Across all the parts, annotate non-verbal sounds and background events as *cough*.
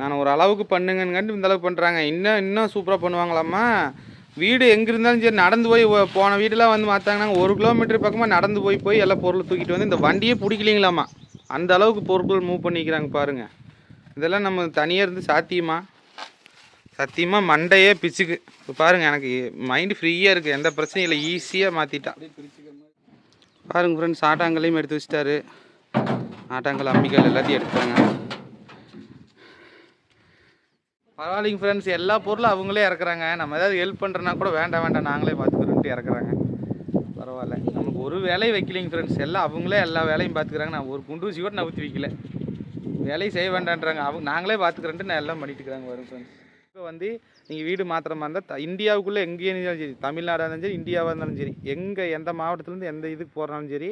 நான் ஒரு அளவுக்கு பண்ணுங்கன்னு இந்த அளவுக்கு பண்ணுறாங்க இன்னும் இன்னும் சூப்பராக பண்ணுவாங்களாம்மா? வீடு எங்கே இருந்தாலும் சரி நடந்து போய் போன வீடெலாம் வந்து பார்த்தாங்கன்னா ஒரு கிலோமீட்டர் பக்கமாக நடந்து போய் போய் எல்லா பொருளும் தூக்கிட்டு வந்து இந்த வண்டியே பிடிக்கலிங்களாம்மா. அந்த அளவுக்கு பொருட்கள் மூவ் பண்ணிக்கிறாங்க பாருங்கள் இதெல்லாம் நம்ம தனியாக இருந்து சாத்தியமா? சத்தியமாக மண்டையே பிச்சுக்கு. இப்போ பாருங்கள் எனக்கு மைண்டு ஃப்ரீயாக இருக்குது எந்த பிரச்சனையும் இல்லை. ஈஸியாக மாற்றிட்டா பாருங்கள் ஃப்ரெண்ட்ஸ் ஆட்டாங்கல்லையும் எடுத்து வச்சிட்டாரு. ஆட்டாங்கல் அம்மிக்கல் எல்லாத்தையும் எடுத்தாங்க பரவாயில்லைங்க ஃப்ரெண்ட்ஸ் எல்லா பொருளும் அவங்களே இறக்குறாங்க. நம்ம ஏதாவது ஹெல்ப் பண்ணுறனா கூட வேண்டாம் வேண்டாம். நாங்களே பார்த்துக்கிறோன்ட்டு இறக்குறாங்க. பரவாயில்ல. நமக்கு ஒரு வேலையும் வைக்கலைங்க ஃப்ரெண்ட்ஸ் எல்லாம் அவங்களே எல்லா வேலையும் பார்த்துக்கிறாங்க. நான் ஒரு குண்டூசி கூட நான் ஊற்றி வைக்கல. வேலையை செய்ய வேண்டான்றாங்க அவங்க நாங்களே பார்த்துக்கிறேன்ட்டு நான் எல்லாம் பண்ணிட்டு இருக்கிறாங்க வரும் ஃப்ரெண்ட்ஸ் இப்போ வந்து நீங்கள் வீடு மாத்திரமாக இருந்தால் இந்தியாவுக்குள்ளே எங்கேயே இருந்தாலும் சரி தமிழ்நாடாக இருந்தாலும் சரி இந்தியாவாக இருந்தாலும் சரி எங்கே எந்த மாவட்டத்துலேருந்து எந்த இதுக்கு போகிறாலும் சரி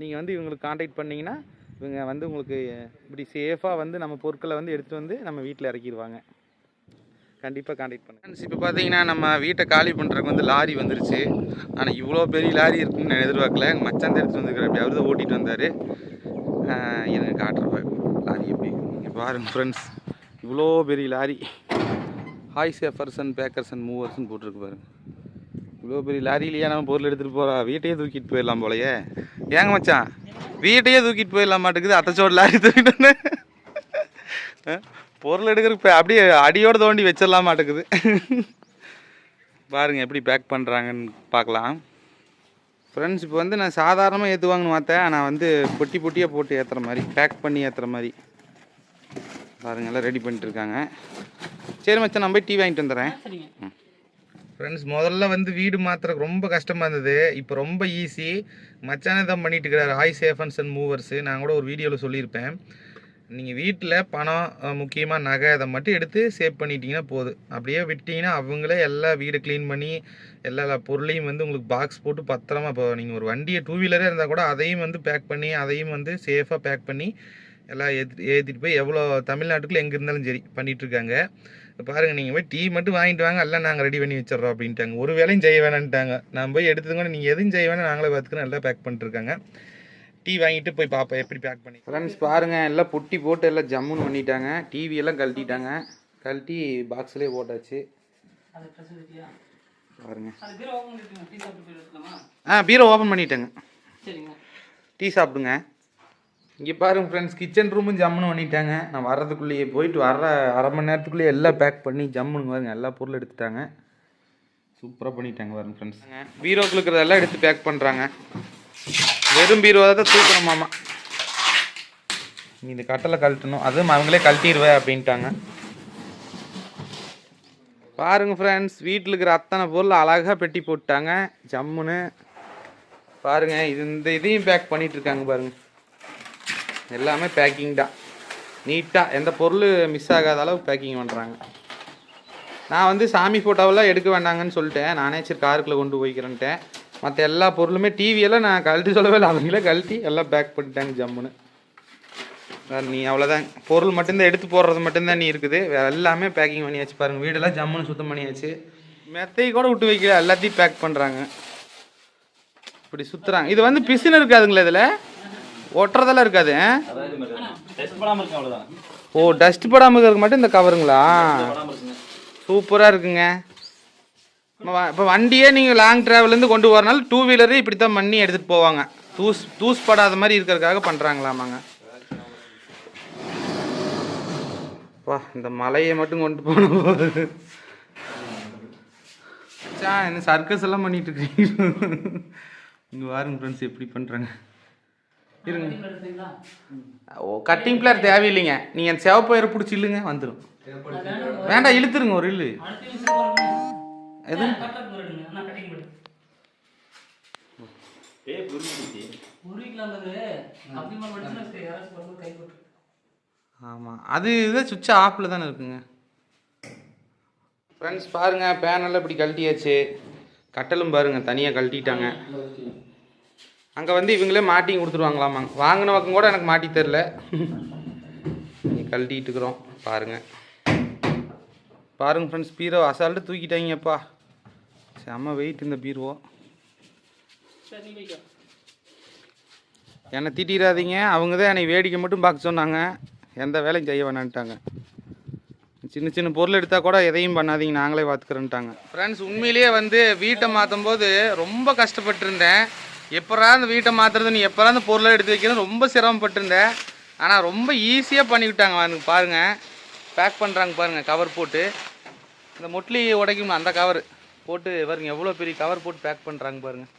நீங்கள் வந்து இவங்களுக்கு காண்டாக்ட் பண்ணிங்கன்னா இவங்க வந்து உங்களுக்கு இப்படி சேஃபாக வந்து நம்ம பொருட்களை வந்து எடுத்துகிட்டு வந்து நம்ம வீட்டில் இறக்கிடுவாங்க. கண்டிப்பாக காண்டாக்ட் பண்ணுங்கள் இப்போ பார்த்தீங்கன்னா நம்ம வீட்டை காலி பண்ணுறதுக்கு வந்து லாரி வந்துருச்சு. ஆனால் இவ்வளோ பெரிய லாரி இருக்குன்னு நான் எதிர்பார்க்கல. எங்கள் மச்சான் எடுத்துகிட்டு எடுத்துட்டு வந்துருக்காரு அப்படி அவர் தான் ஓட்டிகிட்டு வந்தார். எனக்கு காட்டுறப்ப லாரி எப்படி இங்கே பாருங்க ஃப்ரெண்ட்ஸ் இவ்வளோ பெரிய lorry. Hi safers and packers and மூவர்ஸ்னு போட்டிருக்கு பாருங்க. இவ்வளோ பெரிய லாரியிலேயே நம்ம பொருள் எடுத்துகிட்டு போகிறா வீட்டையே தூக்கிட்டு போயிடலாம் போலயே. ஏங்க மச்சான்? வீட்டையே தூக்கிட்டு போயிடலாம் மாட்டேங்குது. அத்தச்சோட லாரி தூக்கிட்டு பொருள் எடுக்கிறதுக்கு அப்படியே அடியோட தோண்டி வச்சிடலாம் மாட்டேங்குது. பாருங்க எப்படி பேக் பண்ணுறாங்கன்னு பார்க்கலாம். ஃப்ரெண்ட்ஸ் இப்போ வந்து நான் சாதாரணமாக ஏற்றுவாங்கன்னு பார்த்தேன். நான் வந்து பொட்டி பொட்டியாக போட்டு ஏற்றுற மாதிரி பேக் பண்ணி ஏற்றுற மாதிரி. பாருங்க எல்லாம் ரெடி பண்ணிட்டு இருக்காங்க. சரி மச்சான் நான் போய் டீ வாங்கிட்டு வந்துடுறேன். ஃப்ரெண்ட்ஸ் முதல்ல வந்து வீடு மாத்திரம் ரொம்ப கஷ்டமாக இருந்தது. இப்போ ரொம்ப ஈஸி மச்சானே தான் பண்ணிட்டு இருக்கிறாரு ஹாய் சேஃபன்ஸ் அண்ட் மூவர்ஸு நான் கூட ஒரு வீடியோவில் சொல்லியிருப்பேன். நீங்கள் வீட்டில் பணம் முக்கியமாக நகை அதை மட்டும் எடுத்து சேவ் பண்ணிட்டீங்கன்னா போதும். அப்படியே விட்டிங்கன்னா அவங்களே எல்லா வீடு க்ளீன் பண்ணி எல்லா பொருளையும் வந்து உங்களுக்கு பாக்ஸ் போட்டு பத்திரமா இப்போ நீங்கள் ஒரு வண்டியை டூ வீலரே இருந்தால் கூட அதையும் வந்து பேக் பண்ணி அதையும் வந்து சேஃபாக பேக் பண்ணி எல்லாம் ஏற்றி ஏற்றிட்டு போய் எவ்வளோ தமிழ்நாட்டுக்குள்ளே எங்கே இருந்தாலும் சரி பண்ணிகிட்ருக்காங்க பாருங்கள் நீங்கள் போய் டீ மட்டும் வாங்கிட்டு வாங்க எல்லாம் நாங்கள் ரெடி பண்ணி வச்சிடுறோம் அப்படின்ட்டாங்க. ஒரு வேலையும் செய்ய வேணான்ட்டாங்க நான் போய் எடுத்துக்கோங்க நீங்கள் எதுவும் செய்ய வேணாம் நாங்களே பார்த்துக்கிறோம் எல்லாம் பேக் பண்ணிட்டுருக்காங்க டீ வாங்கிட்டு போய் பார்ப்போம் எப்படி பேக் பண்ணி ஃப்ரெண்ட்ஸ் பாருங்க எல்லாம் புட்டி போட்டு எல்லாம் ஜம்முன்னு பண்ணிட்டாங்க. டிவி எல்லாம் கழட்டிட்டாங்க. கழட்டி பாக்ஸ்லேயே போட்டாச்சு. பாருங்க. ஆ பீரோ ஓப்பன் பண்ணிட்டேங்க. சரிங்க. டீ சாப்பிடுங்க. இங்கே பாருங்க ஃப்ரெண்ட்ஸ் கிச்சன் ரூமும் ஜம்முன்னு பண்ணிட்டாங்க. நான் வர்றதுக்குள்ளேயே போயிட்டு வர்ற அரை மணி நேரத்துக்குள்ளேயே எல்லாம் பேக் பண்ணி ஜம்முன்னு பாருங்க எல்லா பொருளும் எடுத்துட்டாங்க. சூப்பராக பண்ணிட்டாங்க பாருங்க ஃப்ரெண்ட்ஸ் பீரோக்குள்ள இருக்கிறதெல்லாம் எடுத்து பேக் பண்ணுறாங்க வெறும் பீரோ தான் தூக்கணுமாமா நீ இந்த கட்டளை கழட்டணும். அதுவும் அவங்களே கழட்டிடுவேன் அப்படின்ட்டாங்க. பாருங்க ஃப்ரெண்ட்ஸ் வீட்டில் இருக்கிற அத்தனை பொருள் அழகாக பெட்டி போட்டாங்க ஜம்முன்னு. பாருங்க இது இந்த இதையும் பேக் பண்ணிட்டு இருக்காங்க பாருங்க. எல்லாமே பேக்கிங் தான். நீட்டாக எந்த பொருள் மிஸ் ஆகாத அளவு பேக்கிங் பண்ணுறாங்க நான் வந்து சாமி ஃபோட்டோவெல்லாம் எடுக்க வேண்டாங்கன்னு சொல்லிட்டேன். நானே சரி காருக்குள்ளே கொண்டு போய்க்கிறேன்ட்டேன். மற்ற எல்லா பொருளுமே டிவியெல்லாம் நான் கழட்டி சொல்லவே இல்லை. அவங்களே கழட்டி எல்லாம் பேக் பண்ணிட்டாங்க ஜம்முன்னு வேற நீ அவ்வளோதான் பொருள் மட்டும்தான் எடுத்து போடுறது மட்டும்தான் நீ இருக்குது. வேற எல்லாமே பேக்கிங் பண்ணியாச்சு பாருங்க. வீடெல்லாம் ஜம்முன்னு சுத்தம் பண்ணியாச்சு. மெத்தையை கூட விட்டு வைக்கல. எல்லாத்தையும் பேக் பண்ணுறாங்க இப்படி சுற்றுறாங்க இது வந்து பிசுன்னு இருக்காதுங்களா இதில்? ஒட்டுறதெல்லாம் இருக்காது இருக்கு ஓ டஸ்ட் படாமல் இருக்கிறதுக்கு மட்டும் இந்த கவருங்களா சூப்பராக இருக்குங்க. இப்போ வண்டியே நீங்கள் லாங் ட்ராவல்லேருந்து கொண்டு வரனால டூ வீலரே இப்படி தான் பண்ணி எடுத்துகிட்டு போவாங்க. தூஸ் தூஸ் படாத மாதிரி இருக்கிறதுக்காக பண்ணுறாங்களாமாங்க அப்பா இந்த மலையை மட்டும் கொண்டு போன போகுது சா என்ன சர்க்கஸ் எல்லாம் பண்ணிட்டு இருக்கீங்க. இங்கே வாருங்க ஃப்ரெண்ட்ஸ் எப்படி பண்ணுறாங்க இருங்க. ஓ கட்டிங் பிளேயர் தேவையில்லைங்க. நீங்கள் அந்த செவப்பயிரை பிடிச்சி இல்லைங்க வந்துடும் வேண்டாம் இழுத்துருங்க ஒரு இல்லு எது? ஆமாம் அது இதை சுவிட்ச் ஆஃபில் தானே இருக்குங்க? ஃப்ரெண்ட்ஸ் பாருங்கள் பேனெல்லாம் இப்படி கழட்டியாச்சு. கட்டலும் பாருங்கள் தனியாக கழட்டிட்டாங்க. அங்கே வந்து இவங்களே மாட்டி கொடுத்துருவாங்களாமாங்க. வாங்கின பக்கம் கூட எனக்கு மாட்டி தெரில. நீ *laughs* கழட்டிட்டு இருக்கிறோம் பாருங்கள் பாருங்க ஃப்ரெண்ட்ஸ் பீரோ அசால்ட்டு தூக்கிட்டாங்கப்பா. செம்ம வெயிட் இந்த பீரோ. சரி என்னை திட்டிடாதீங்க. அவங்க தான் என்னை வேடிக்கை மட்டும் பார்க்க சொன்னாங்க. எந்த வேலையும் செய்ய வேணான்ட்டாங்க. சின்ன சின்ன பொருள் எடுத்தால் கூட எதையும் பண்ணாதீங்க நாங்களே பார்த்துக்கிறேன்ட்டாங்க. ஃப்ரெண்ட்ஸ் உண்மையிலேயே வந்து வீட்டை மாற்றும் போது ரொம்ப கஷ்டப்பட்டிருந்தேன். எப்படா அந்த வீட்டை மாற்றுறது நீ எப்படா அந்த பொருளை எடுத்து வைக்கிறது ரொம்ப சிரமப்பட்டிருந்தேன். ஆனால் ரொம்ப ஈஸியாக பண்ணிவிட்டாங்க பாருங்கள் பாருங்கள் பேக் பண்ணுறாங்க பாருங்கள் கவர் போட்டு. இந்த முட்லி உடைக்கும் அந்த கவர் போட்டு பாருங்க எவ்வளோ பெரிய கவர் போட்டு பேக் பண்ணுறாங்க பாருங்கள்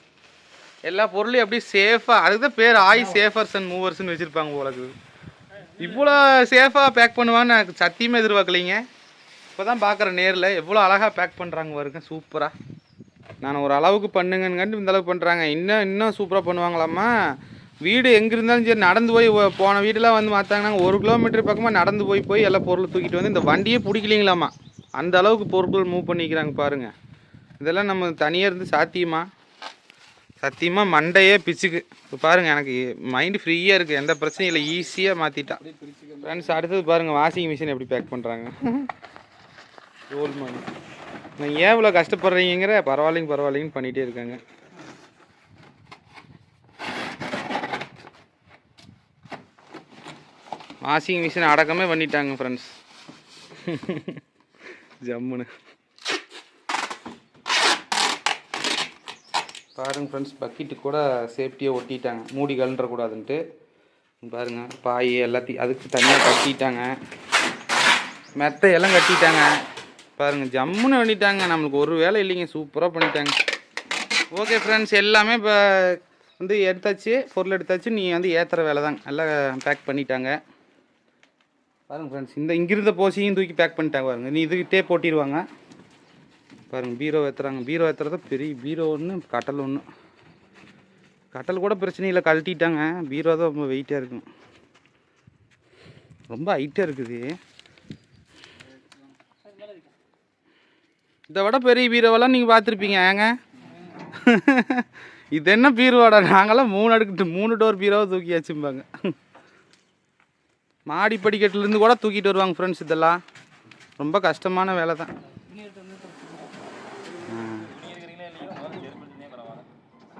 எல்லா பொருளையும் அப்படியே சேஃபாக அதுக்கு தான் பேர் ஆய் சேஃபர்ஸ் அண்ட் மூவர்ஸ்னு வச்சுருப்பாங்க போலக்கு இவ்வளோ சேஃபாக பேக் பண்ணுவான்னு எனக்கு சத்தியமே எதிர்பார்க்கலைங்க. இப்போ தான் பார்க்குறேன் நேரில் எவ்வளோ அழகாக பேக் பண்ணுறாங்க பாருங்க சூப்பராக நான் ஒரு அளவுக்கு பண்ணுங்கன்னு இந்த அளவுக்கு பண்ணுறாங்க இன்னும் இன்னும் சூப்பராக பண்ணுவாங்களாம்மா. வீடு எங்கே இருந்தாலும் சரி நடந்து போய் போன வீடெலாம் வந்து பார்த்தாங்கன்னா ஒரு கிலோமீட்டர் பக்கமாக நடந்து போய் போய் எல்லா பொருளும் தூக்கிட்டு வந்து இந்த வண்டியே பிடிக்கலிங்களாம்மா. அந்த அளவுக்கு பொருட்கள் மூவ் பண்ணிக்கிறாங்க பாருங்கள் இதெல்லாம் நம்ம தனியாக இருந்து சாத்தியமா? சத்தியமாக மண்டையே பிச்சுக்கு. இப்போ பாருங்கள் எனக்கு மைண்டு ஃப்ரீயாக இருக்குது எந்த பிரச்சனையும் இல்லை. ஈஸியாக மாற்றிட்டான் ஃப்ரெண்ட்ஸ் அடுத்தது பாருங்கள் வாஷிங் மிஷின் எப்படி பேக் பண்ணுறாங்க ரோல் மணி நான் ஏன் இவ்வளோ கஷ்டப்படுறீங்கிற? பரவாயில்லைங்க பரவாயில்லைங்கன்னு பண்ணிகிட்டே இருக்காங்க. வாஷிங் மிஷின் அடக்கமே பண்ணிட்டாங்க ஃப்ரெண்ட்ஸ் *laughs* ஜம்முன்னு. பாருங்க ஃப்ரெண்ட்ஸ் பக்கெட்டு கூட சேஃப்டியாக ஒட்டிட்டாங்க. மூடி கலண்டக்கூடாதுன்ட்டு பாருங்க பாய் எல்லாத்தையும் அதுக்கு தனியாக கட்டிட்டாங்க. மெத்தையெல்லாம் கட்டிட்டாங்க. பாருங்க ஜம்முன்னு பண்ணிட்டாங்க. நம்மளுக்கு ஒரு வேலை இல்லைங்க சூப்பராக பண்ணிட்டாங்க. ஓகே ஃப்ரெண்ட்ஸ் எல்லாமே இப்போ வந்து எடுத்தாச்சு பொருள் எடுத்தாச்சு. நீ வந்து ஏற்றுற வேலை தான் நல்லா பேக் பண்ணிட்டாங்க. பாருங்க ஃப்ரெண்ட்ஸ் இந்த இங்கிருந்த போசியும் தூக்கி பேக் பண்ணிட்டாங்க பாருங்க. நீ இதுக்கிட்டே போட்டிடுவாங்க பாருங்க பீரோ ஏற்றுறாங்க பீரோ ஏற்றுறத பெரிய பீரோ ஒன்று கட்டல் ஒன்று கட்டல் கூட பிரச்சனை இல்லை கழட்டிட்டாங்க. பீரோ தான் ரொம்ப வெயிட்டாக இருக்கும் ரொம்ப ஹைட்டாக இருக்குது. இதை விட பெரிய பீரோவெல்லாம் நீங்கள் பார்த்துருப்பீங்க ஏங்க? இது என்ன பீரோடா நாங்களாம் மூணு அடுக்கு மூணு டோர் பீரோவை தூக்கியாச்சும்பாங்க. மாடி படிக்கட்டுலேருந்து கூட தூக்கிட்டு வருவாங்க ஃப்ரெண்ட்ஸ் இதெல்லாம். ரொம்ப கஷ்டமான வேலை தான்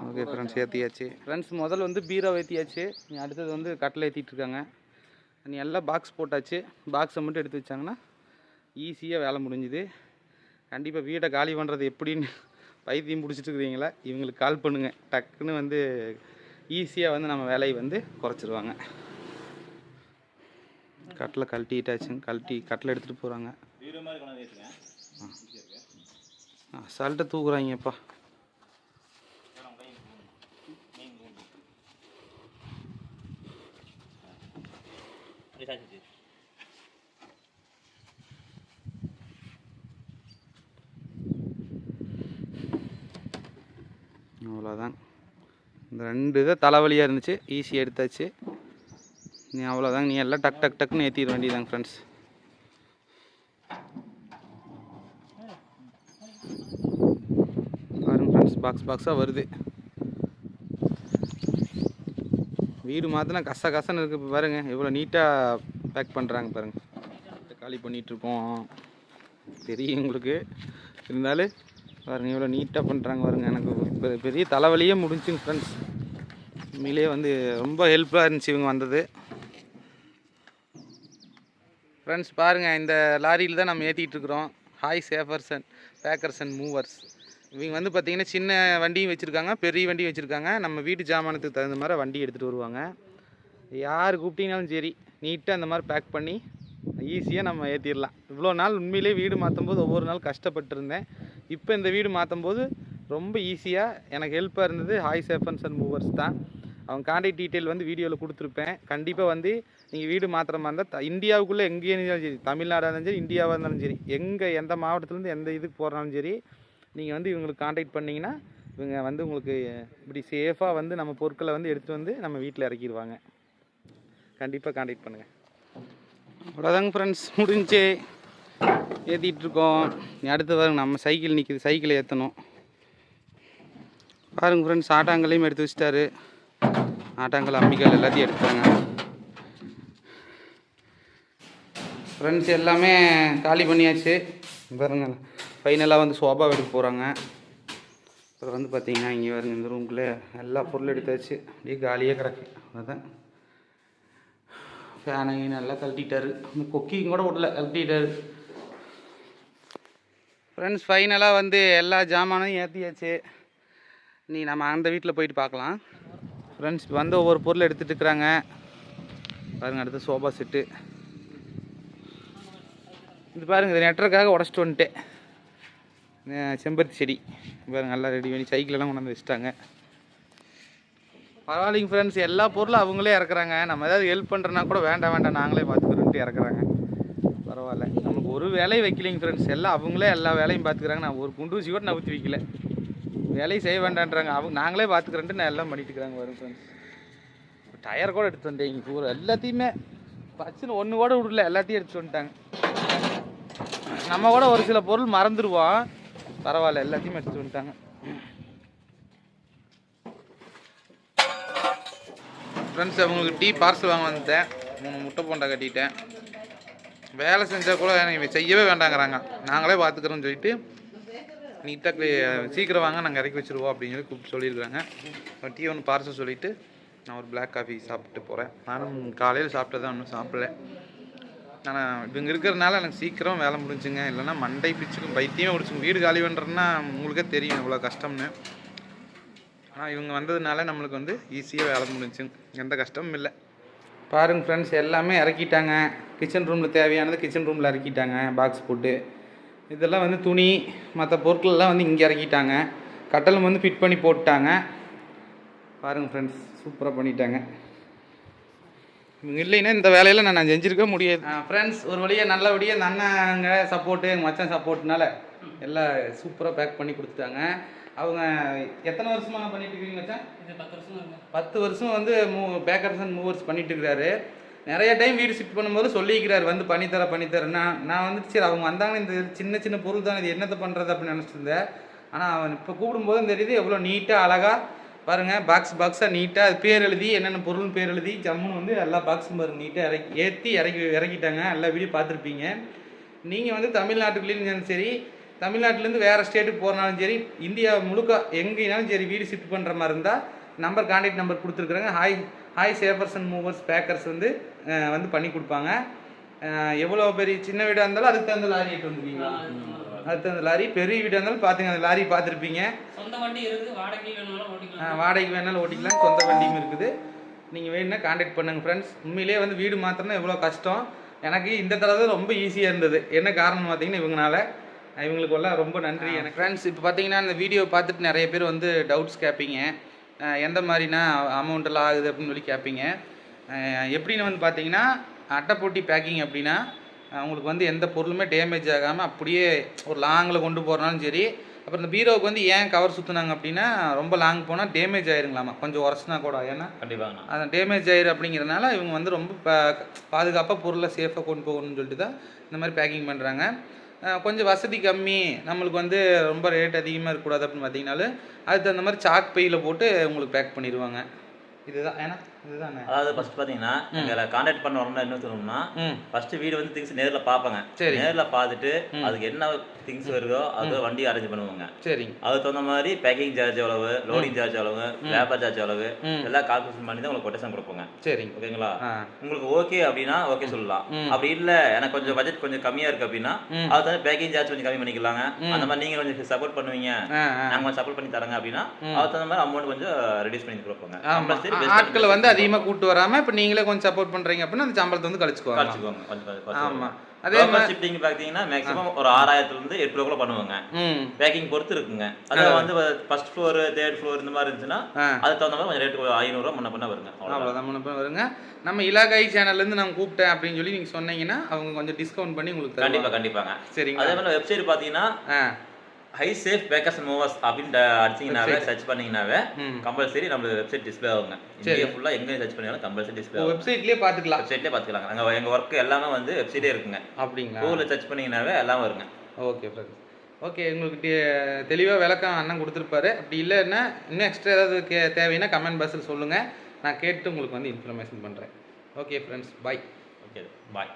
ஓகே ஃப்ரெண்ட்ஸ் ஏற்றியாச்சு ஃப்ரெண்ட்ஸ் முதல்ல வந்து பீரோ ஏற்றியாச்சு நீ அடுத்தது வந்து கட்டில் ஏற்றிட்டுருக்காங்க நீ எல்லாம் பாக்ஸ் போட்டாச்சு. பாக்ஸை மட்டும் எடுத்து வச்சாங்கன்னா ஈஸியாக வேலை முடிஞ்சுது. கண்டிப்பாக வீடை காலி பண்ணுறது எப்படின்னு பைத்தியம் பிடிச்சிட்ருக்குறீங்களா இவங்களுக்கு கால் பண்ணுங்கள் டக்குன்னு வந்து ஈஸியாக வந்து நம்ம வேலையை வந்து குறைச்சிருவாங்க. கட்டில் கழட்டிட்டாச்சுங்க. கழட்டி கட்டில் எடுத்துகிட்டு போகிறாங்க ஆ மாதிரி தூக்குறாங்கப்பா. அவ்வளோதான் இந்த ரெண்டு இதை தலைவலியாக இருந்துச்சு. ஈஸியாக எடுத்தாச்சு. நீ அவ்வளோதாங்க நீ எல்லாம் டக் டக் டக்குன்னு ஏற்றிட வேண்டியதாங்க ஃப்ரெண்ட்ஸ் பாருங்க ஃப்ரெண்ட்ஸ் பாக்ஸ் பாக்ஸாக வருது. வீடு மாற்றினா கச கசன்னு இருக்குது இப்போ பாருங்க. இவ்வளோ நீட்டாக பேக் பண்ணுறாங்க பாருங்க. காலி பண்ணிகிட்ருக்கோம் தெரியும் உங்களுக்கு. இருந்தாலும் பாருங்க இவ்வளோ நீட்டாக பண்ணுறாங்க பாருங்க. எனக்கு பெரிய தலைவலியே முடிஞ்சுங்க ஃப்ரெண்ட்ஸ் உண்மையிலேயே வந்து ரொம்ப ஹெல்ப்ஃபுல்லாக இருந்துச்சு இவங்க வந்தது. ஃப்ரெண்ட்ஸ் பாருங்கள் இந்த லாரியில் தான் நம்ம ஏற்றிட்டுருக்குறோம் hi safers and packers and movers இவங்க வந்து பார்த்திங்கன்னா சின்ன வண்டியும் வச்சுருக்காங்க பெரிய வண்டியும் வச்சுருக்காங்க. நம்ம வீட்டு ஜாமானத்துக்கு தகுந்த மாதிரி வண்டி எடுத்துகிட்டு வருவாங்க. யார் கூப்பிட்டீங்கனாலும் சரி நீட்டாக அந்த மாதிரி பேக் பண்ணி ஈஸியாக நம்ம ஏற்றிடலாம் இவ்வளோ நாள் உண்மையிலே வீடு மாற்றும் போது ஒவ்வொரு நாள் கஷ்டப்பட்டுருந்தேன். இப்போ இந்த வீடு மாற்றும் போது ரொம்ப ஈஸியாக எனக்கு ஹெல்ப்பாக இருந்தது ஹாய் சேஃபன்ஸ் அண்ட் மூவர்ஸ் தான். அவங்க கான்டாக்ட் டீட்டெயில் வந்து வீடியோவில் கொடுத்துருப்பேன். கண்டிப்பாக வந்து நீங்கள் வீடு மாத்திர மாதிரி இருந்தால் இந்தியாவுக்குள்ளே எங்கேயே இருந்தாலும் சரி தமிழ்நாடாக இருந்தாலும் சரி இந்தியாவாக இருந்தாலும் சரி எங்கே எந்த மாவட்டத்துலேருந்து எந்த இதுக்கு போகிறனாலும் சரி நீங்கள் வந்து இவங்களுக்கு கான்டாக்ட் பண்ணிங்கன்னா இவங்க வந்து உங்களுக்கு இப்படி சேஃபாக வந்து நம்ம பொருட்களை வந்து எடுத்துகிட்டு வந்து நம்ம வீட்டில் இறக்கிடுவாங்க. கண்டிப்பாக கான்டாக்ட் பண்ணுங்கள் அவ்வளோதாங்க ஃப்ரெண்ட்ஸ் முடிஞ்சு. ஏற்றிட்டுருக்கோம் அடுத்து பாருங்க நம்ம சைக்கிள் நிற்கிது சைக்கிளை ஏற்றணும் பாருங்க ஃப்ரெண்ட்ஸ் ஆட்டாங்கல்லையும் எடுத்து வச்சிட்டாரு. ஆட்டாங்கல் அம்மிக்கல் எல்லாத்தையும் எடுத்தாங்க ஃப்ரெண்ட்ஸ் எல்லாமே காலி பண்ணியாச்சு. பாருங்க ஃபைனலாக வந்து சோபா எடுக்க போகிறாங்க அப்புறம் வந்து பார்த்தீங்கன்னா இங்கே வருங்க இந்த ரூம்குள்ளே எல்லா பொருளும் எடுத்தாச்சு. அப்படியே காலியாக கிடக்கு. அதான் ஃபேனை நல்லா கழட்டிட்டாரு. இந்த கொக்கியும் கூட விடல கழட்டிட்டாரு. ஃப்ரெண்ட்ஸ் ஃபைனலாக வந்து எல்லா ஜாமானும் ஏற்றியாச்சு நீ நம்ம அந்த வீட்டில் போயிட்டு பார்க்கலாம் ஃப்ரெண்ட்ஸ் வந்து ஒவ்வொரு பொருள் எடுத்துகிட்டு இருக்கிறாங்க. பாருங்க அடுத்து சோஃபா செட்டு. இது பாருங்க இது நெட்டருக்காக உடச்சிட்டு வந்துட்டேன் செம்பருத்தி செடி. பாருங்கள் நல்லா ரெடி பண்ணி சைக்கிளெல்லாம் கொண்டு வந்து வச்சுட்டாங்க. பரவாயில்லைங்க ஃப்ரெண்ட்ஸ் எல்லா பொருளும் அவங்களே இறக்குறாங்க. நம்ம ஏதாவது ஹெல்ப் பண்ணுறனா கூட வேண்டாம் வேண்டாம் நாங்களே பார்த்துக்கிறோன்ட்டு இறக்குறாங்க. பரவாயில்ல. நமக்கு ஒரு வேலையும் வைக்கலைங்க ஃப்ரெண்ட்ஸ் எல்லாம் அவங்களே எல்லா வேலையும் பார்த்துக்கிறாங்க நான் ஒரு குண்டூசி கூட நவுத்தி வைக்கல. வேலையும் செய்ய வேண்டான்றாங்க. அவங்க நாங்களே பார்த்துக்கிறேன்ட்டு நான் எல்லாம் பண்ணிட்டு இருக்கிறாங்க வரும் ஃப்ரெண்ட்ஸ் டயர் கூட எடுத்து வந்துட்டேங்க பூரா. எல்லாத்தையுமே பச்சுன்னு ஒன்று கூட விடல. எல்லாத்தையும் எடுத்து வந்துட்டாங்க. நம்ம கூட ஒரு சில பொருள் மறந்துடுவோம் பரவாயில்ல எல்லாத்தையுமே எடுத்து வந்துட்டாங்க. ஃப்ரெண்ட்ஸ் அவங்களுக்கு டீ பார்சல் வாங்க வந்துட்டேன். மூணு முட்டை போண்டா கட்டிட்டேன். வேலை செஞ்சால் கூட எனக்கு செய்யவே வேண்டாங்கிறாங்க. நாங்களே பார்த்துக்குறோம்னு சொல்லிட்டு நீட்டாக சீக்கிரம் வாங்க நாங்கள் இறக்கி வச்சுருவோம் அப்படின்னு சொல்லி கூப்பிட்டு சொல்லியிருக்காங்க. டீ ஒன்று பார்சல் சொல்லிவிட்டு நான் ஒரு பிளாக் காஃபி சாப்பிட்டு போகிறேன் நானும் காலையில் சாப்பிட்டதான் ஒன்றும் சாப்பிடல. ஆனால் இவங்க இருக்கிறனால எனக்கு சீக்கிரம் வேலை முடிஞ்சுங்க. இல்லைன்னா மண்டை பிடிச்சிக்கும் பைத்தியமே பிடிச்சிக்கும். வீடு காலி பண்ணுறேன்னா உங்களுக்கே தெரியும் எவ்வளோ கஷ்டம்னு. ஆனால் இவங்க வந்ததுனால நம்மளுக்கு வந்து ஈஸியாக வேலை முடிஞ்சுங்க. எந்த கஷ்டமும் இல்லை. பாருங்கள் ஃப்ரெண்ட்ஸ் எல்லாமே இறக்கிட்டாங்க. கிச்சன் ரூமில் தேவையானது கிச்சன் ரூமில் இறக்கிட்டாங்க. பாக்ஸ் போட்டு. இதெல்லாம் வந்து துணி மற்ற பொருட்கள்லாம் வந்து இங்கே இறக்கிட்டாங்க. கட்டலும் வந்து ஃபிட் பண்ணி போட்டாங்க பாருங்க ஃப்ரெண்ட்ஸ் சூப்பராக பண்ணிட்டாங்க. இவங்க இல்லைன்னா இந்த வேலையில் நான் நான் செஞ்சுருக்க முடியாது. ஃப்ரெண்ட்ஸ் ஒரு வழியாக நல்லபடியாக இந்த அண்ணாங்க சப்போர்ட்டு எங்கள் மச்சான் சப்போர்ட்னால எல்லாம் சூப்பராக பேக் பண்ணி கொடுத்துட்டாங்க. அவங்க எத்தனை வருஷமாக பண்ணிட்டு இருக்கீங்க மச்சான்? இது பத்து வருஷம் பத்து வருஷம் வந்து மூ பேக்கர்ஸ் அண்ட் மூவர்ஸ் பண்ணிட்டு இருக்கிறாரு. நிறைய டைம் வீடு ஷிஃப்ட் பண்ணும்போது சொல்லிக்கிறார் வந்து பண்ணித்தர பண்ணித்தரேன் நான் நான் வந்து சரி அவங்க வந்தாங்கன்னு இந்த சின்ன சின்ன பொருள் தான் இது என்னத்தை பண்ணுறது அப்படின்னு நினச்சிட்டு இருந்தேன். ஆனால் அவன் இப்போ கூப்பிடும்போது தெரியுது எவ்வளோ நீட்டாக அழகாக பாருங்கள் பாக்ஸ் பாக்ஸாக நீட்டாக அது பேர் எழுதி என்னென்ன பொருள்னு பேர் எழுதி ஜம்முன்னு வந்து எல்லா பாக்ஸும் பாருங்க நீட்டாக இறக்கி ஏற்றி இறக்கி இறக்கிட்டாங்க. எல்லா வீடியோ பார்த்துருப்பீங்க. நீங்கள் வந்து தமிழ்நாட்டுக்குள்ளேயும் சரி தமிழ்நாட்டிலேருந்து வேறு ஸ்டேட்டுக்கு போகிறனாலும் சரி இந்தியா முழுக்க எங்கேனாலும் சரி வீடு ஷிஃப்ட் பண்ணுற மாதிரி இருந்தால் நம்பர் கான்டாக்ட் நம்பர் கொடுத்துருக்குறாங்க. Hi hi safers and movers packers வந்து வந்து பண்ணி கொடுப்பாங்க. எவ்வளோ பெரிய சின்ன வீடாக இருந்தாலும் அதுக்கு தகுந்த லாரி எடுத்து வந்துருவீங்களா அதுக்கு தகுந்த லாரி. பெரிய வீடாக இருந்தாலும் பார்த்துங்க அந்த லாரி பார்த்துருப்பீங்க சொந்த வண்டி இருக்குது. வாடகை வேணும்னாலும் ஓட்டிக்கலாம். அஹ், வாடகைக்கு வேணாலும் ஓட்டிக்கலாம். சொந்த வண்டியும் இருக்குது. நீங்கள் வேணும்னா காண்டாக்ட் பண்ணுங்கள் ஃப்ரெண்ட்ஸ் உண்மையிலேயே வந்து வீடு மாத்திரம்னா எவ்வளோ கஷ்டம். எனக்கு இந்த தடவை ரொம்ப ஈஸியாக இருந்தது. என்ன காரணம் பார்த்தீங்கன்னா இவங்கனால. இவங்களுக்கு எல்லாம் ரொம்ப நன்றி. எனக்கு ஃப்ரெண்ட்ஸ் இப்போ பார்த்தீங்கன்னா இந்த வீடியோ பார்த்துட்டு நிறைய பேர் வந்து டவுட்ஸ் கேட்பீங்க. எந்த மாதிரினா அமௌண்ட் எல்லாம் ஆகுது அப்படின்னு சொல்லி கேட்பீங்க எப்படின்னு வந்து பார்த்தீங்கன்னா அட்டைப்பொட்டி பேக்கிங் அப்படின்னா உங்களுக்கு வந்து எந்த பொருளுமே டேமேஜ் ஆகாமல் அப்படியே ஒரு லாங்கில் கொண்டு போகிறனாலும் சரி அப்புறம் இந்த பீரோவுக்கு வந்து ஏன் கவர் சுற்றுனாங்க அப்படின்னா ரொம்ப லாங் போனால் டேமேஜ் ஆயிருங்களாமா? கொஞ்சம் உரசினா கூட ஏன்னா கண்டிப்பாங்கண்ணா. அது டேமேஜ் ஆயிரு அப்படிங்கிறனால இவங்க வந்து ரொம்ப பாதுகாப்பாக பொருளை சேஃபாக கொண்டு போகணும்னு சொல்லிட்டு தான் இந்த மாதிரி பேக்கிங் பண்ணுறாங்க கொஞ்சம் வசதி கம்மி நம்மளுக்கு வந்து ரொம்ப ரேட் அதிகமாக இருக்கக்கூடாது அப்படின்னு பார்த்தீங்கனாலும் அதுக்கு தகுந்த மாதிரி சாக் பையில் போட்டு உங்களுக்கு பேக் பண்ணிடுவாங்க. இதுதான் ஏன்னா அதாவது ஃபர்ஸ்ட் பாத்தீங்கன்னா எங்களை கான்டாக்ட் பண்ண வரணும்னா என்ன சொல்லணும்னா ஃபர்ஸ்ட் வீடு வந்து திங்ஸ் நேர்ல பார்ப்பாங்க. சரி. நேர்ல பார்த்துட்டு அதுக்கு என்ன திங்ஸ் வருதோ அது வண்டி அரேஞ்ச் பண்ணுவாங்க. சரிங்க அதுக்கு தகுந்த மாதிரி பேக்கிங் சார்ஜ் எவ்வளவு லோடிங் சார்ஜ் எவ்வளவு லேபர் சார்ஜ் எவ்வளவு. எல்லாம் கால்குலேஷன் பண்ணி தான் உங்களுக்கு கொட்டேஷன் கொடுப்போங்க. சரிங்க ஓகேங்களா? உங்களுக்கு ஓகே அப்படின்னா ஓகே சொல்லலாம். அப்படி இல்ல எனக்கு கொஞ்சம் பட்ஜெட் கொஞ்சம் கம்மியா இருக்கு அப்படின்னா. அது தகுந்த பேக்கிங் சார்ஜ் கொஞ்சம் கம்மி பண்ணிக்கலாங்க. அந்த மாதிரி நீங்க கொஞ்சம் சப்போர்ட் பண்ணுவீங்க. நாங்க சப்போர்ட் பண்ணி தரங்க அப்படின்னா அதுக்கு தகுந்த மாதிரி அமௌண்ட் கொஞ்சம் ரெடியூஸ் பண்ணி கொடுப்போங்க. ஆட்களை வந்து அதிகமாக கூட்டு வராமல் இப்போ நீங்களே கொஞ்சம் சப்போர்ட் பண்ணுறீங்க அப்படின்னா அந்த சம்பளத்தை வந்து கழிச்சுக்குவாங்க. கழிச்சுக்கோங்க கொஞ்சம் கொஞ்சம் ஆமா. அதே மாதிரி ஷிஃப்டிங் பார்த்தீங்கன்னா மேக்ஸிமம் ஒரு ஆறாயிரத்துல இருந்து எட்டு ரூபாய்க்குள்ள பண்ணுவாங்க. பேக்கிங் பொறுத்து இருக்குங்க. அது வந்து ஃபர்ஸ்ட் ஃப்ளோர் தேர்ட் ஃப்ளோர் இந்த மாதிரி இருந்துச்சுன்னா அதுக்கு தகுந்த மாதிரி கொஞ்சம் ரேட் ஐநூறுரூவா முன்ன பண்ண வருங்க. அவ்வளோதான் முன்ன வருங்க. நம்ம இலாகாய் சேனல்லேருந்து நான் கூப்பிட்டேன் அப்படின்னு சொல்லி நீங்கள் சொன்னீங்கன்னா அவங்க கொஞ்சம் டிஸ்கவுண்ட் பண்ணி உங்களுக்கு கண்டிப்பா தருவாங்க கண்டிப்பாங்க. சரிங்களா? அதே மாதிரி வெப்சைட் பார்த்தீங்கன்னா hi safe packers and movers அப்படின்னு அடிச்சிங்கனாவே சர்ச் பண்ணீங்கனாவே கம்பல்சரி நம்மளுக்கு வெப்சைட் டிஸ்ப்ளே ஆகுங்க. இந்தியா ஃபுல்லாக எங்கே சர்ச் பண்ணாலும் கம்பல்சரி டிஸ்ப்ளே வெப்சைட்லேயே பார்த்துக்கலாம் வெப்சைட்லேயே பார்த்துக்கலாங்க நாங்கள் எங்கள் ஒர்க் எல்லாமே வந்து வெப்சைட்டே இருக்குங்க. அப்படிங்களா? கூகுளில் சர்ச் பண்ணீங்கனாவே எல்லாம் வருங்க. ஓகே ஃப்ரெண்ட்ஸ் ஓகே உங்களுக்கு தெளிவாக விளக்கம் அண்ணன் கொடுத்துருப்பாரு. அப்படி இல்லைன்னா இன்னும் எக்ஸ்ட்ரா ஏதாவது கே தேவைன்னா கமெண்ட் பாக்ஸில் சொல்லுங்கள் நான் கேட்டு உங்களுக்கு வந்து இன்ஃபர்மேஷன் பண்ணுறேன் okay friends bye okay bye